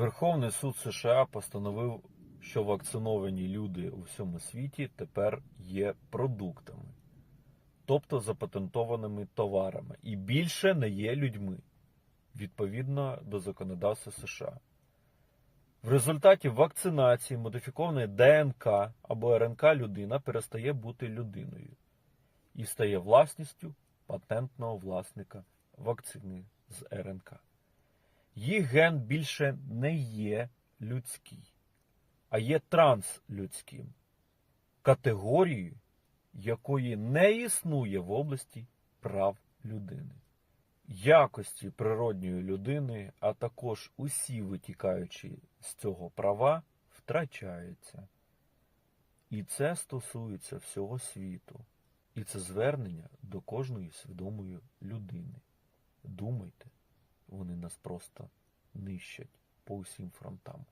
Верховний суд США постановив, що вакциновані люди у всьому світі тепер є продуктами, тобто запатентованими товарами, і більше не є людьми відповідно до законодавства США. В результаті вакцинації модифікованої ДНК або РНК людина перестає бути людиною і стає власністю патентного власника вакцини з РНК. Їх ген більше не є людський, а є транслюдським, категорією, якої не існує в області прав людини. Якості природньої людини, а також усі витікаючі з цього права, втрачаються. І це стосується всього світу. І це звернення до кожної свідомої людини. Думайте, вони нас просто нищать по усім фронтам.